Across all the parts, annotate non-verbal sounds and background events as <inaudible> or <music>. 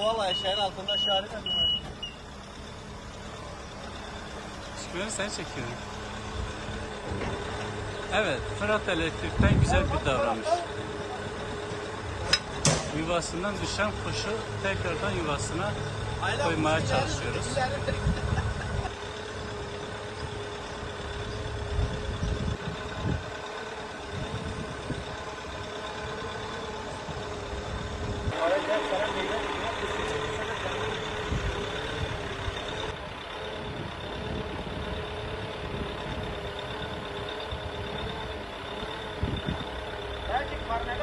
Vallahi eşeğin altında şahane de var. Şükrü seni çekiyorum. Evet, Fırat Elektrik'ten güzel bir davranış. Yuvasından düşen kuşu tekrardan yuvasına koymaya çalışıyoruz. <laughs>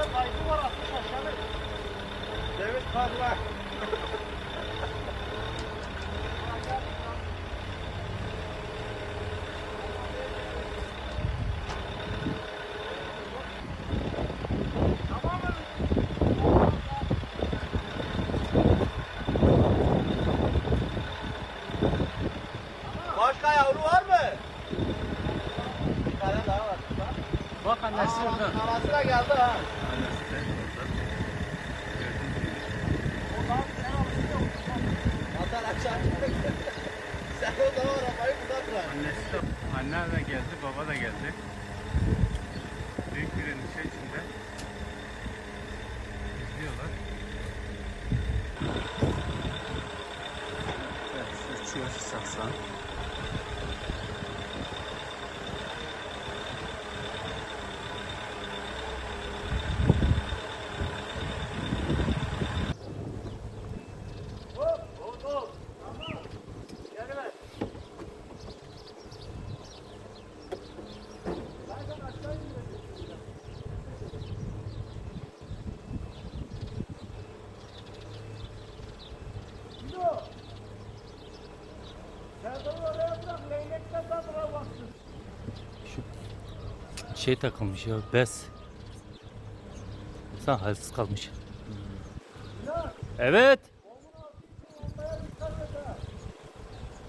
karnede kaybı var atmış aşağı. Evet parlak. Başka yavru var mı? Bir tane daha var. Bak annesi orada. Anası da geldi ha. Annesi de orada. Atar aşağı Sen o zaman arabayı burada bırak. Annesi de, anne de geldi, baba da geldi. Büyük bir endişe içinde. İzliyorlar. Evet, uçuyor saksan. Şey takılmış ya bez. Sen halsiz kalmış. Evet. Olmaya dikkat et ha.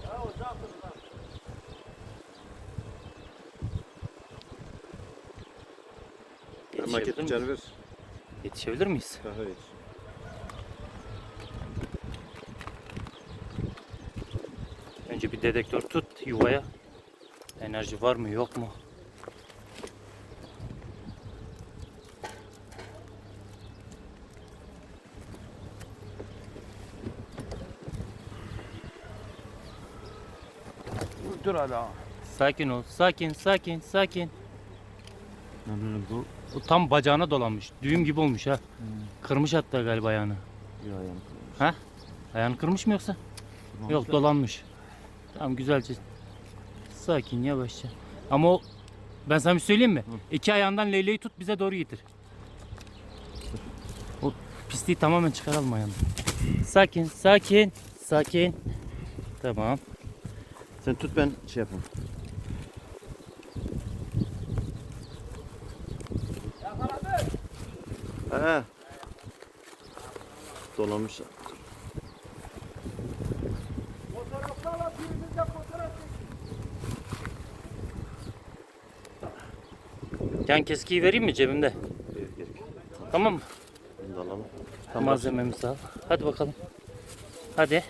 Ya uzaktır lan. Yetişebilir miyiz? canıver. Yetişebilir miyiz? İç. Önce bir dedektör tut yuvaya. Enerji var mı yok mu? Dur hala. Sakin ol. Sakin, sakin, sakin. Bu, bu tam bacağına dolanmış. Düğüm gibi olmuş ha. Kırmış hatta galiba ayağını. Ya yani. Ha? Ayağını kırmış mı yoksa? Yok dolanmış. Tamam güzelce. Sakin yavaşça. Ama o ben sana bir söyleyeyim mi? İki ayağından leyleği tut bize doğru getir. O pisliği tamamen çıkaralım ayağını. Sakin, sakin, sakin. Tamam. Sen tut ben şey yapayım. Yakaladı. He. Dolanmış. Fotoğraflarla birbirimize fotoğraf çekin. Yan keskiyi vereyim mi cebimde? Gerek gerek. Tamam mı? Bunu da alalım. Malzememizi al. Hadi bakalım. Hadi.